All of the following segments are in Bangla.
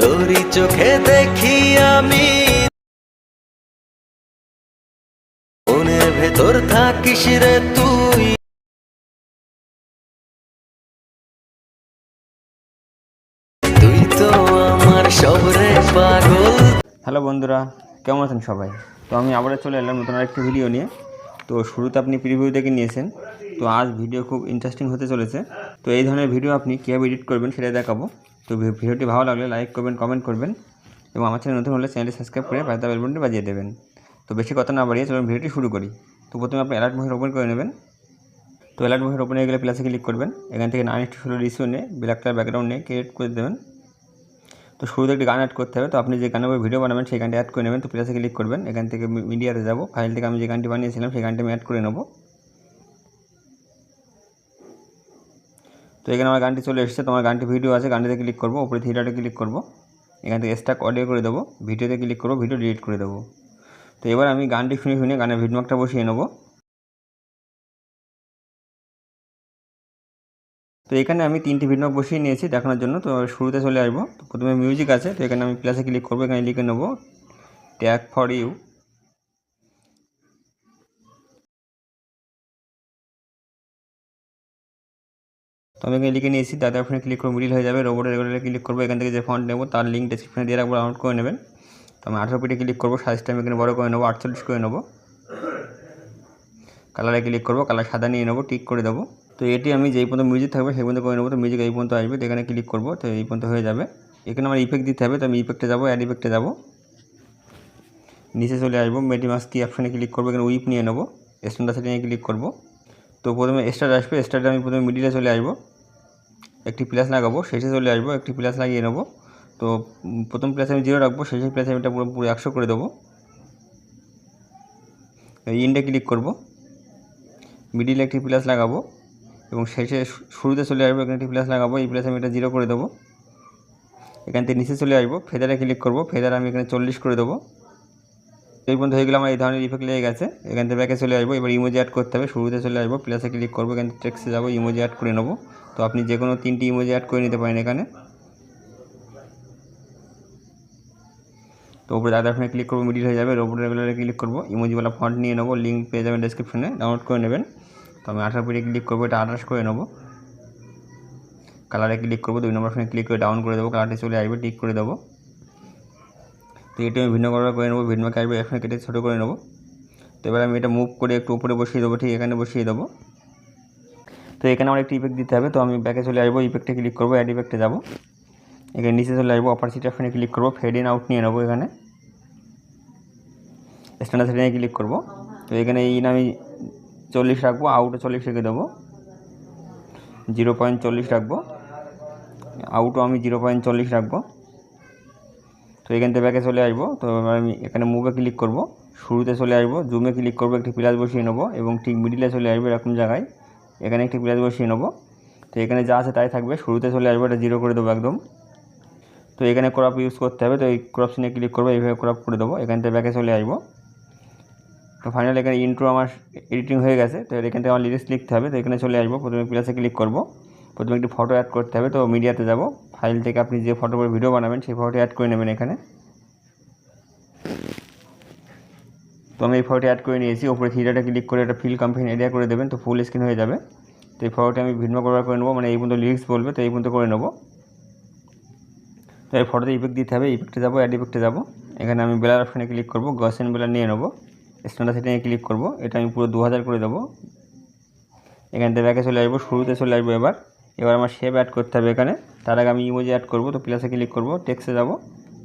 তোরই চোখে দেখি আমি। মনের ভেতর থাকিস রে তুই। তুই তো আমার সবরে পাগল। হ্যালো বন্ধুরা, কেমন আছেন সবাই? তো আমি আবারও চলে এলাম নতুন আরেকটি ভিডিও নিয়ে। তো শুরুতে আপনি প্রিভিউ দেখে নিয়েছেন। তো আজ ভিডিও খুব ইন্টারেস্টিং হতে চলেছে। তো এই ধরনের ভিডিও আপনি কীভাবে এডিট করবেন সেটা দেখাবো। তো ভিডিওটি ভালো লাগলে লাইক করবেন কমেন্ট করবেন এবং আমার চ্যানেল নতুন হলে চ্যানেলটি সাবস্ক্রাইব করে পাশে বেল বাটনটি বাজিয়ে দেবেন। তো বেশি কথা না বাড়িয়ে চলুন ভিডিওটি শুরু করি। তো প্রথমে আপনি অ্যালার্ট মোহের ওপেন করে নেবেন। তো অ্যালার্ট মোহের ওপেন হয়ে গেলে প্লাসে ক্লিক করবেন। এখান থেকে নাইন একটু ষোলো রিসিউ নিয়ে ব্ল্যাক কালার ব্যাকগ্রাউন্ড নিয়ে ক্রিয়েট করে দেবেন। তো শুরুতে একটি গান অ্যাড করতে হবে। তো আপনি যে গানের ভিডিও বানাবেন, সেই গানটি অ্যাড করে নেবেন। তো প্লাসে ক্লিক করবেন। এখান থেকে মিডিয়াতে যাব। ফাইল থেকে আমি যে গানটি বানিয়েছিলাম, সেই গানটি আমি অ্যাড করে নেব। তো এখানে আমার গানটি চলে এসেছে, তোমার গানটি ভিডিও আছে, গানটিতে ক্লিক করব, উপরে থিয়েটারে ক্লিক করব। এখান থেকে স্টাক অডিও করে দেবো ভিডিওতে ক্লিক করব ভিডিও ডিলিট করে দেবো। তো এবার আমি গানটি শুনে শুনে গানের ভিডমার্কটা বসিয়ে নেব। তো এখানে আমি তিনটি ভিডমার্ক বসিয়ে নিয়েছি দেখানোর জন্য, তো শুরুতে চলে আসব। প্রথমে মিউজিক আছে, তো এখানে আমি প্লাসে ক্লিক করব, এখানে লিখে নেব ট্যাগ ফর ইউ তো আমি এখানে লিখে নিয়েছি তাতে আপনি ক্লিক করে মিডিল হয়ে যাবে রোবটের রেগুলারে ক্লিক করব, এখান থেকে যে ফন্ট নেব, তার লিঙ্ক ডিসক্রিপশনে দিয়ে রাখব ডাউনলোড করে নেবেন। তো আমি আঠারো পিটে ক্লিক করব সাইজটা আমি এখানে বড় করে নেব, আটচল্লিশ করে নেব। কালারে ক্লিক করব কালার সাদা নিয়ে নেব টিক করে দেবো। তো এটি আমি যেই পর্যন্ত মিউজিক থাকবে, সেই পর্যন্ত করে নেব, তো মিউজিক এই পর্যন্ত আসবে, তো এখানে ক্লিক করব, তো এই পর্যন্ত হয়ে যাবে। এখানে আমার ইফেক্ট দিতে হবে, তো আমি ইফেক্টে যাব অ্যাড ইফেক্টে যাব। নিচে চলে আসব মেডিমাস কি অপশানে ক্লিক করব, এখানে উইপ নিয়ে নেব স্ট্যান্ডার সেটিংয়ে ক্লিক করব। তো প্রথমে স্টার আসবে স্টারটা আমি প্রথমে মিডিলে চলে আসব। একটি প্লাস লাগাবো, শেষে চলে আসব, একটি প্লাস লাগিয়ে নেব। তো প্রথম প্লাস আমি জিরো রাখব, শেষে প্লাস আমি এটা পুরো একশো করে দেবো। ইন্ডে ক্লিক করব। মিডিলে একটি প্লাস লাগাবো এবং শেষে শুরুতে চলে আসব, এখানে একটি প্লাস লাগাবো, এই প্লাস আমি এটা জিরো করে দেবো। এখান থেকে নিচে চলে আসব, ফেদারে ক্লিক করব, ফেদার আমি এখানে চল্লিশ করে দেবো। এই পর্যন্ত হয়ে গেলে আমার এই ধরনের ইফেক্ট লেগে গেছে। এখান থেকে ব্যাকে চলে আসব, এবার ইমোজি অ্যাড করতে হবে, শুরুতে চলে আসব প্লাসে ক্লিক করব, এখান থেকে টেক্সে যাব ইমোজি অ্যাড করে নেব। তো আপনি যে কোনো তিনটি ইমোজি অ্যাড করে নিতে পারেন এখানে। তো উপরে দাদা আপনি ক্লিক করব মিডিল হয়ে যাবে রোবট রেগুলারে ক্লিক করব ইমোজিওয়ালা ফন্ট নিয়ে নেব লিঙ্ক পেয়ে যাবেন ডেসক্রিপশনে ডাউনলোড করে নেবেন। তো আমি আঠারো পিটে ক্লিক করব, এটা আঠাশ করে নেব। কালারে ক্লিক করব, দুই নম্বর ফোনে ক্লিক করে ডাউন করে দেবো কালারটি চলে আসবে টিক করে দেবো। এটি আমি ভিন্ন করার করে নেব, ভিন্ন আসবে এখানে কেটে ছোটো করে নেব। তো এবার আমি এটা মুভ করে একটু উপরে বসিয়ে দেবো, ঠিক এখানে বসিয়ে দেবো। তো এখানে আমার একটি ইফেক্ট দিতে হবে, তো আমি ব্যাকে চলে আসব ইফেক্টে ক্লিক করব অ্যাড ইফেক্টে যাব। এখানে নিচে চলে আসব অপার অপারসিটি অপশানে ক্লিক করব ফেড ইন আউট নিয়ে নেব এখানে। স্ট্যান্ডার্ড সেটিংয়ে ক্লিক করব। তো এখানে ইন আমি চল্লিশ রাখব আউটে চল্লিশ রেখে দেবো। জিরো পয়েন্ট চল্লিশ রাখব। আউটও আমি জিরো পয়েন্ট চল্লিশ রাখব। তো এখান থেকে ব্যাকে চলে আসব। তো আমি এখানে মুভে ক্লিক করব। শুরুতে চলে আসব। জুমে ক্লিক করব, একটি প্লাস বসিয়ে নেব এবং ঠিক মিডিলে চলে আসব এরকম জায়গায়। এখানে একটি প্লাস বসিয়ে নেব। তো এখানে যা আছে তাই থাকবে। শুরুতে চলে আসব, এটা জিরো করে দেবো একদম। তো এখানে ক্রপ ইউজ করতে হবে। তো এই ক্রপ সিনে ক্লিক করব, এইভাবে ক্রপ করে দেবো। এখান থেকে ব্যাকে চলে আসব। তো ফাইনাল এখানে ইন্ট্রো আমার এডিটিং হয়ে গেছে। তো এখান থেকে আমার লিরিক্স লিখতে হবে। তো এখানে চলে আসব। প্রথমে প্লাসে ক্লিক করব। প্রথমে একটি ফটো অ্যাড করতে হবে। তো মিডিয়াতে যাব। ফাইল থেকে আপনি যে ফটো করে ভিডিও বানাবেন, সেই ফটোটি অ্যাড করে নেবেন এখানে। তো আমি এই ফটোটি অ্যাড করে নিয়েছি। ওপরে থ্রিডাটা ক্লিক করে একটা ফিল কম্পিন এরিয়া করে দেবেন, তো ফুল স্ক্রিন হয়ে যাবে। তো এই ফটোটি আমি ভিন্ন করবার করে নেব মানে এই পর্যন্ত লিরিক্স বলবে, তো এই পর্যন্ত করে নেব। তো এই ফটোতে ইফেক্ট দিতে হবে ইফেক্টে যাব অ্যাড ইফেক্টে যাব। এখানে আমি বেলার অপশানে ক্লিক করব গসেন বেলার নিয়ে নেব। স্ট্যান্ডার্ড সেটিংয়ে ক্লিক করব, এটা আমি পুরো দু হাজার করে দেবো। এখান থেকে ব্যাকে চলে আসব, শুরুতে চলে আসব এবার। এবার আমার শেপ অ্যাড করতে হবে এখানে। তার আগে আমি ইমোজি অ্যাড করব, তো প্লাসে ক্লিক করব টেক্সে যাব।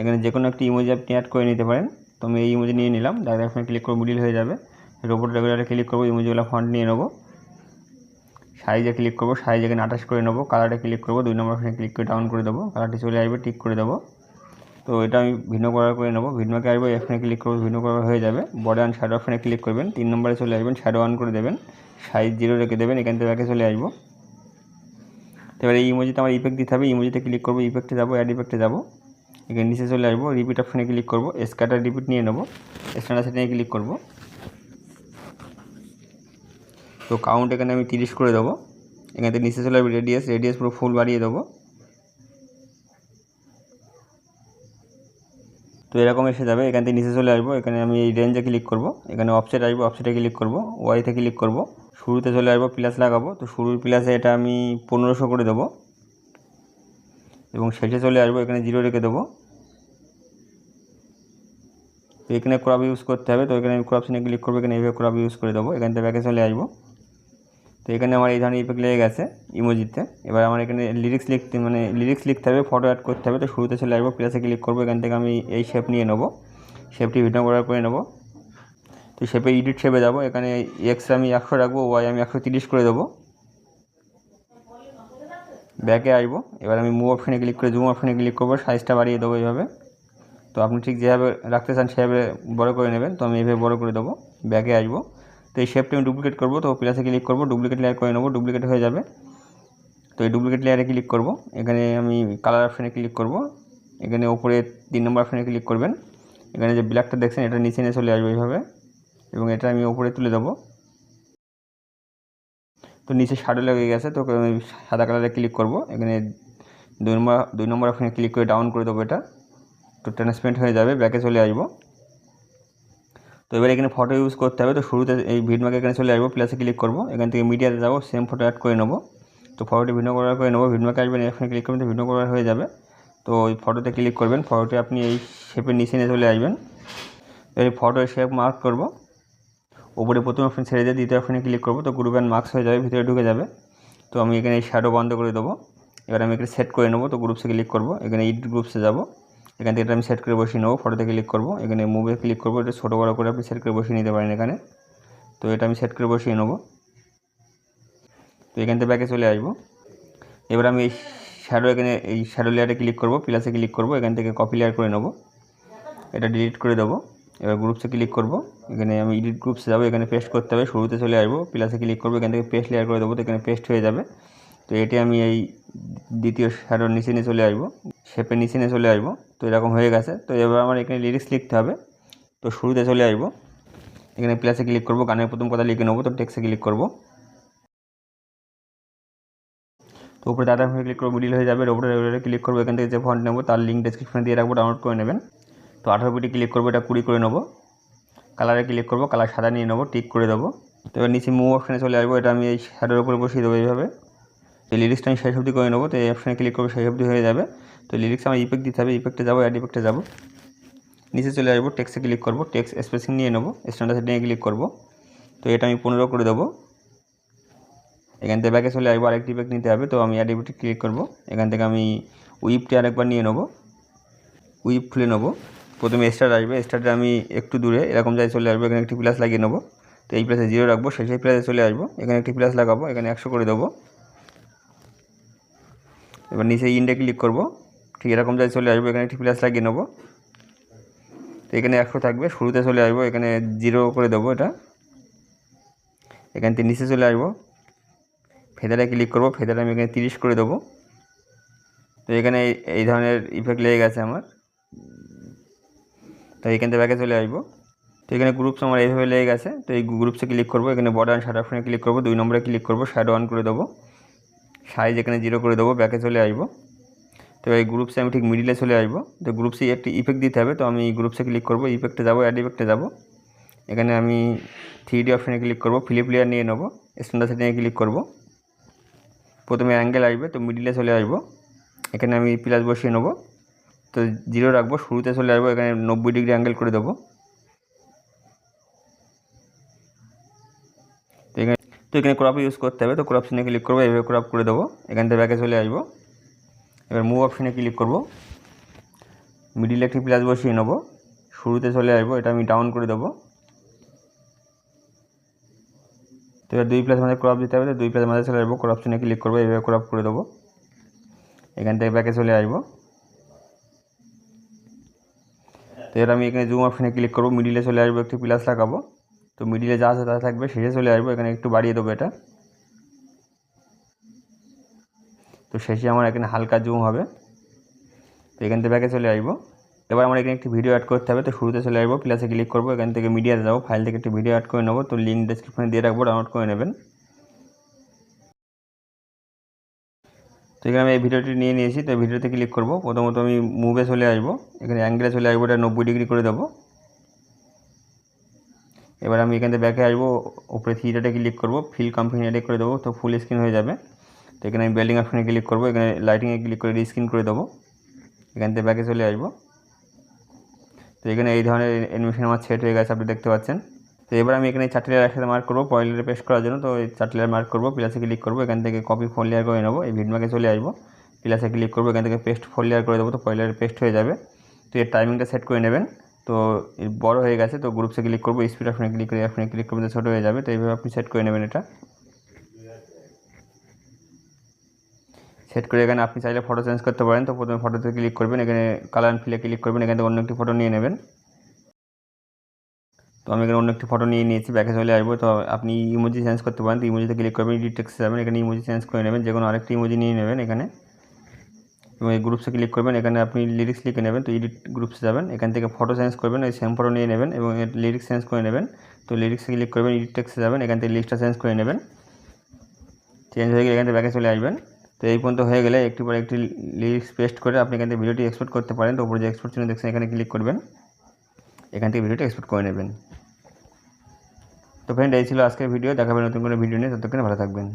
এখানে যে কোনো একটি ইমোজি আপনি অ্যাড করে নিতে পারেন। তো আমি এই ইমোজি নিয়ে নিলাম ডাইরেক্ট অপশানে ক্লিক করব মিডিল হয়ে যাবে। রোবট রেগুলারে ক্লিক করব ইমোজিগুলো ফন্ট নিয়ে নেব। সাইজে ক্লিক করব সাইজ এখানে আঠাশ করে নেব। কালারে ক্লিক করব, দুই নম্বর অপশানে ক্লিক করে ডাউন করে দেবো। কালারটি চলে আসবে টিক করে দেবো। তো এটা আমি ভিন্ন করার করে নেব। ভিন্নকে আসব এখানে ক্লিক করব, ভিন্ন করার হয়ে যাবে। বডি অ্যান্ড শ্যাডো অপশানে ক্লিক করবেন। তিন নম্বরে চলে আসবেন শ্যাডো অন করে দেবেন। সাইজ জিরো রেখে দেবেন, এখান থেকে চলে আসব। তো এবার এই ইমোজিতে আমার ইফেক্ট দিতে হবে ইমোজিতে ক্লিক করব ইফেক্টে যাব অ্যাড ইফেক্টে যাব। এখানে নিচে চলে আসব রিপিট অপশানে ক্লিক করব স্ক্যাটার রিপিট নিয়ে নেব স্ট্যান্ডার্ড সেটিংয়ে ক্লিক করব। তো কাউন্ট এখানে আমি তিরিশ করে দেবো। এখান নিচে চলে আসবে রেডিয়াস রেডিয়াস পুরো ফুল বাড়িয়ে দেবো। তো এরকম এসে যাবে, এখান থেকে নিচে চলে আসব, এখানে আমি এই রেঞ্জে ক্লিক করব, এখানে অফসেট আসব অফসেটে ক্লিক করব ওয়াইতে ক্লিক করব। শুরুতে চলে আসব প্লাস লাগাবো। তো শুরুর প্লাসে এটা আমি পনেরোশো করে দেবো। এবং শেষে চলে আসব, এখানে জিরো রেখে দেবো। তো এখানে ক্রপ ইউজ করতে হবে। তো এখানে আমি ক্রপ সিনে ক্লিক করব, এখানে এইভাবে ক্রপ ইউজ করে দেবো। এখান থেকে ব্যাকে চলে আসব। তো এখানে আমার এই ধরনের ইফেক্ট লেগে গেছে ইমোজিতে এবার আমার এখানে লিরিক্স লিখতে মানে লিরিক্স লিখতে হবে ফটো অ্যাড করতে হবে। তো শুরুতে চলে আসব প্লাসে ক্লিক করব। এখান থেকে আমি এই শেপ নিয়ে নেব। শেপটি ভিডিও করার করে নেব। তো শেপে ইডিট শেপে যাব, এখানে এক্স আমি একশো রাখব ওয়াই আমি একশো তিরিশ করে দেবো। ব্যাকে আসব, এবার আমি মুভ অপশানে ক্লিক করে জুম অপশানে ক্লিক করব সাইজটা বাড়িয়ে দেবো এইভাবে। তো আপনি ঠিক যেভাবে রাখতে চান সেভাবে বড় করে নেবেন, তো আমি এইভাবে বড় করে দেবো ব্যাকে আসব। তো এই শেপটা আমি ডুপ্লিকেট করব, তো প্লাসে ক্লিক করব ডুপ্লিকেট লেয়ার করে নেব ডুপ্লিকেট হয়ে যাবে। তো এই ডুপ্লিকেট লেয়ারে ক্লিক করব, এখানে আমি কালার অপশানে ক্লিক করব, এখানে ওপরে তিন নম্বর অপশানে ক্লিক করবেন। এখানে যে ব্ল্যাকটা দেখছেন, এটা নিচে নিয়ে চলে আসবে এইভাবে। এবং এটা আমি ওপরে তুলে দেবো। তো নিচে শ্যাডো লেগে গেছে, তো আমি সাদা কালারে ক্লিক করব। এখানে দুই নম্বর দুই নম্বর অপশানে ক্লিক করে ডাউন করে দেবো এটা। তো ট্রান্সপারেন্ট হয়ে যাবে ব্যাকে চলে আসব। তো এবার এখানে ফটো ইউজ করতে হবে, তো শুরুতে এই ভিডমাকে এখানে চলে আসব প্লাসে ক্লিক করব। এখান থেকে মিডিয়াতে যাব সেম ফটো অ্যাড করে নেব। তো ফটোটি ভিডিও করার করে নেব ভিডমাকে আসবেন এখানে ক্লিক করবেন, তো ভিডিও করার হয়ে যাবে। তো ওই ফটোতে ক্লিক করবেন ফটোটি আপনি এই শেপের নিচে নিয়ে চলে আসবেন। এই ফটো শেপ মার্ক করব। ওপরে প্রথম অপশন ছেড়ে দিয়ে দ্বিতীয় অপশনে ক্লিক করব, তো গ্রুপ অ্যান্ড মার্কস হয়ে যাবে, ভিতরে ঢুকে যাবে। তো আমি এখানে এই শ্যাডো বন্ধ করে দেবো। এবার আমি এখানে সেট করে নেব, তো গ্রুপসে ক্লিক করব। এখানে ইডিট গ্রুপসে যাব। এখান থেকে আমি সেট করে বসিয়ে নেব ফটোতে ক্লিক করব। এখানে মুভে ক্লিক করব, এটা ছোটো বড়ো করে আপনি সেট করে বসিয়ে নিতে পারেন এখানে। তো এটা আমি সেট করে বসিয়ে নেব। তো এখান থেকে ব্যাকে চলে আসব। এবার আমি এই শ্যাডো এখানে, এই শ্যাডো লেয়ারে ক্লিক করব প্লাসে ক্লিক করব, এখান থেকে কপি লেয়ার করে নেব। এটা ডিলিট করে দেবো। এবার গ্রুপসে ক্লিক করব। এখানে আমি এডিট গ্রুপসে যাব, এখানে পেস্ট করতে হবে, শুরুতে চলে আসব প্লাসে ক্লিক করব, এখান থেকে পেস্ট লেয়ার করে দেবো, তো এখানে পেস্ট হয়ে যাবে। তো এটি আমি এই দ্বিতীয় শ্যাডোর নিচে নিয়ে চলে আসব শেপের নিচে নিয়ে চলে আসব, তো এরকম হয়ে গেছে। তো এবার আমার এখানে লিরিক্স লিখতে হবে, তো শুরুতে চলে আসব। এখানে প্লাসে ক্লিক করব, গানের প্রথম কথা লিখে নেব, তো টেক্সে ক্লিক করব। তো উপরে দাদা ক্লিক করব মিডিল হয়ে যাবে ওপরে ক্লিক করব, এখান থেকে যে ফন্ট নেব, তার লিঙ্ক ডেসক্রিপশনে দিয়ে রাখব ডাউনলোড করে নেবেন। তো আঠারো বিটি ক্লিক করব, এটা কুড়ি করে নেব। কালারে ক্লিক করব কালার সাদা নিয়ে নেব টিক করে দেবো। তো এবার নিচে মুভ অপশানে চলে আসব, এটা আমি এই শ্যাডোর উপরে বসিয়ে দেবো এইভাবে। তো লিরিক্সটা আমি শেষ অবধি করে নেব, তো এই অপশানে ক্লিক করব, শেষ অবধি হয়ে যাবে। তো লিরিক্স আমার ইফেক্ট দিতে হবে ইফেক্টে যাব অ্যাড ইফেক্টে যাব। নিচে চলে আসব টেক্সে ক্লিক করব টেক্স স্পেসিং নিয়ে নেব স্ট্যান্ডার্ড সেটিংয়ে ক্লিক করব। তো এটা আমি পনেরো করে দেবো। এখান থেকে ব্যাকে চলে আসব, আরেকটি ইফেক্ট নিতে হবে, তো আমি অ্যাড ইফেক্টে ক্লিক করব। এখান থেকে আমি উইপটি আরেকবার নিয়ে নেব। উইপ খুলে নেব। প্রথমে স্টার আসবে স্টারটা আমি একটু দূরে, এরকম যাই চলে আসব, এখানে একটি প্লাস লাগিয়ে নেব। তো এই প্লাসে জিরো রাখব, সেই সেই প্লাসে চলে আসব, এখানে একটি প্লাস লাগাবো, এখানে একশো করে দেবো। এবার নিচে ইন্ডে ক্লিক করব, ঠিক এরকম যাই চলে আসব, এখানে একটি প্লাস লাগিয়ে নেব। তো এখানে একশো থাকবে, শুরুতে চলে আসব, এখানে জিরো করে দেবো এটা। এখান থেকে নিচে চলে আসব। ফেদারে ক্লিক করব, ফেদারে আমি এখানে তিরিশ করে দেবো। তো এখানে এই- ধরনের ইফেক্ট লেগে গেছে আমার। তো এখান থেকে ব্যাকে চলে আসব। তো এখানে গ্রুপস আমার এইভাবে লেগে গেছে। তো এই গ্রুপসে ক্লিক করব। এখানে বর্ডার অ্যান্ড শ্যাডো অপশনে ক্লিক করব। দুই নম্বরে ক্লিক করব। শ্যাডো অন করে দেবো। সাইজ এখানে জিরো করে দেবো। ব্যাকে চলে আসব। তো এই গ্রুপসে আমি ঠিক মিডিলে চলে আসব। তো গ্রুপসে একটি ইফেক্ট দিতে হবে। তো আমি গ্রুপসে ক্লিক করব। ইফেক্টে যাব অ্যাড ইফেক্টে যাব। এখানে আমি থ্রি ডি অপশানে ক্লিক করব। ফিলিপ লেয়ার নিয়ে নেব। স্ট্যান্ডার্ড সেটিংয়ে ক্লিক করব। প্রথমে অ্যাঙ্গেল আসবে। তো মিডিলে চলে আসব। এখানে আমি প্লাস বসিয়ে নেব। তো জিরো রাখব, শুরুতে চলে আসব, এখানে নব্বই ডিগ্রি অ্যাঙ্গেল করে দেবো। তো এখানে তো এখানে ক্রপ ইউজ করতে হবে, তো ক্রপ সিনে ক্লিক করব, এইভাবে ক্রপ করে দেবো। এখান থেকে ব্যাকে চলে আসব। এবার মুভ অপশানে ক্লিক করব। মিডিলে একটি প্লাস বসিয়ে নেব। শুরুতে চলে আসব, এটা আমি ডাউন করে দেবো। তো এবার দুই প্লাস মাঝে ক্রপ দিতে হবে, তো দুই প্লাস মাঝে চলে আসব ক্রপ সিনে ক্লিক করব, এইভাবে ক্রপ করে দেবো। এখান থেকে ব্যাকে চলে আসব। তো এবার আমি এখানে জুম অপশানে ক্লিক করব মিডিলে চলে আসব, একটু প্লাস লাগাবো। তো মিডিলে যা আছে তা থাকবে, শেষে চলে আসব, এখানে একটু বাড়িয়ে দেবো এটা। তো শেষে আমার এখানে হালকা জুম হবে। তো এখান থেকে ব্যাকে চলে আসব। এবার আমার এখানে একটি ভিডিও অ্যাড করতে হবে, তো শুরুতে চলে আসব প্লাসে ক্লিক করব, এখান থেকে মিডিয়াতে যাব ফাইল থেকে একটি ভিডিও অ্যাড করে নেব, তো লিঙ্ক ডেসক্রিপশনে দিয়ে রাখব ডাউনলোড করে নেবেন। তো এখানে আমি এই ভিডিওটি নিয়ে নিয়েছি, তো ভিডিওতে ক্লিক করব। প্রথমত আমি মুভে চলে আসব। এখানে অ্যাঙ্গেলে চলে আসব, এটা নব্বই ডিগ্রি করে দেবো। এবার আমি এখান থেকে ব্যাকে আসব, উপরে থ্রিটাতে ক্লিক করব ফিল কোম্পানি এডে করে দেবো, তো ফুল স্ক্রিন হয়ে যাবে। তো এখানে আমি বেল্ডিং অপশানে ক্লিক করব, এখানে লাইটিংয়ে ক্লিক করে রিস্ক্রিন করে দেবো। এখান থেকে ব্যাকে চলে আসব। তো এখানে এই ধরনের অ্যানিমেশন আমার সেট হয়ে গেছে, আপনি দেখতে পাচ্ছেন। তো এবার আমি এখানে চারটে লেয়ার একসাথে মার্ক করব। পয়েন্টে পেস্ট করার জন্য তো এই চারটে লেয়ার মার্ক করব। প্লাসে ক্লিক করব, এখান থেকে কপি ফোর লেয়ার করে নেব। এই ভিডমাকে চলে আসব। প্লাসে ক্লিক করব, এখান থেকে পেস্ট ফোর লেয়ার করে দেবো। তো ফোর লেয়ার পেস্ট হয়ে যাবে। তো এর টাইমিংটা সেট করে নেবেন। তো বড় হয়ে গেছে। তো গ্রুপসে ক্লিক করব স্পিড অপশনে ক্লিক করে অপশনে ক্লিক করব ছোটো হয়ে যাবে। তো এইভাবে আপনি সেট করে নেবেন এটা। সেট করে এখানে আপনি চাইলে ফটো চেঞ্জ করতে পারেন। তো প্রথমে ফটোতে ক্লিক করবেন। এখানে কালার ফিলে ক্লিক করবেন। এখান থেকে অন্য একটি ফটো নিয়ে নেবেন। তো আমি এখানে অন্য একটি ফটো নিয়ে নিয়েছি ব্যাকে চলে আসব। তো আপনি ইমোজি চেঞ্জ করতে পারেন। তো ইমোজিতে ক্লিক করবেন এডিট টেক্সে যাবেন। এখানে ইমোজি চেঞ্জ করে নেবেন। যে কোনো আরেকটি ইমোজি নিয়ে নেবেন এখানে। এবং এই গ্রুপসে ক্লিক করবেন। এখানে আপনি লিরিক্স লিখে নেবেন। তো এডিট গ্রুপসে যাবেন। এখান থেকে ফটো চেঞ্জ করবেন। ওই সেম ফটো নিয়ে নেবেন এবং লিরিক্স চেঞ্জ করে নেবেন। তো লিরিক্সে ক্লিক করবেন এডিট টেক্সে যাবেন। এখান থেকে লিস্টটা চেঞ্জ করে নেবেন। চেঞ্জ হয়ে গেলে এখান থেকে ব্যাকে চলে আসবেন। তো এই পর্যন্ত হয়ে গেলে একটি পর একটি লিরিক্স পেস্ট করে আপনি এখান থেকে ভিডিওটি এক্সপোর্ট করতে পারেন। তো উপরে যে এক্সপোর্ট চিহ্ন দেখছেন, এখানে ক্লিক করবেন। এখান থেকে ভিডিওটা এক্সপোর্ট করে নেবেন। তো ফ্রেন্ড এই ছিল আজকের ভিডিও দেখাবেন নতুন কোনো ভিডিও নিয়ে। ততক্ষণে ভালো থাকবেন।